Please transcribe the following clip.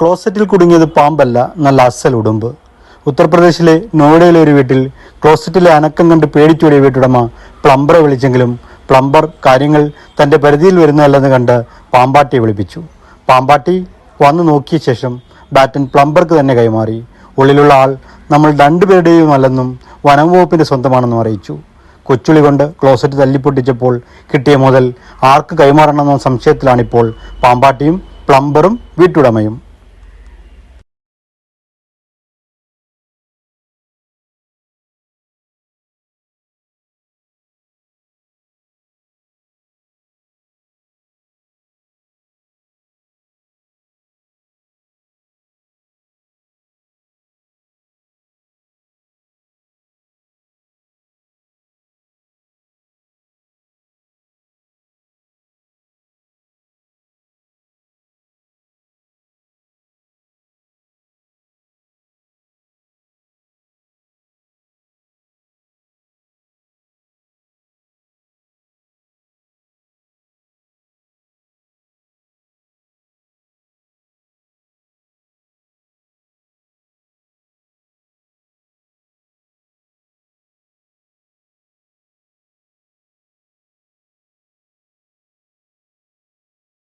ക്ലോസറ്റിൽ കുടുങ്ങിയത് പാമ്പല്ല നല്ല അസൽ ഉടുമ്പ്. ഉത്തർപ്രദേശിലെ നോയിഡയിലെ ഒരു വീട്ടിൽ ക്ലോസറ്റിലെ അനക്കം കണ്ട് പേടിച്ചോടിയ വീട്ടുടമ പ്ലംബറെ വിളിച്ചെങ്കിലും പ്ലംബർ കാര്യങ്ങൾ തന്റെ പരിധിയിൽ വരുന്നതല്ലെന്ന് കണ്ട് പാമ്പാട്ടിയെ വിളിപ്പിച്ചു. പാമ്പാട്ടി വന്നു നോക്കിയ ശേഷം ബാറ്റൻ പ്ലംബർക്ക് തന്നെ കൈമാറി. ഉള്ളിലുള്ള ആൾ നമ്മൾ രണ്ടുപേരുടെയും അല്ലെന്നും വനം വകുപ്പിന്റെ സ്വന്തമാണെന്നും അറിയിച്ചു. കൊച്ചുളി കൊണ്ട് ക്ലോസറ്റ് തല്ലിപ്പൊട്ടിച്ചപ്പോൾ കിട്ടിയ മുതൽ ആർക്ക് കൈമാറണമെന്ന സംശയത്തിലാണിപ്പോൾ പാമ്പാട്ടിയും പ്ലംബറും വീട്ടുടമയും.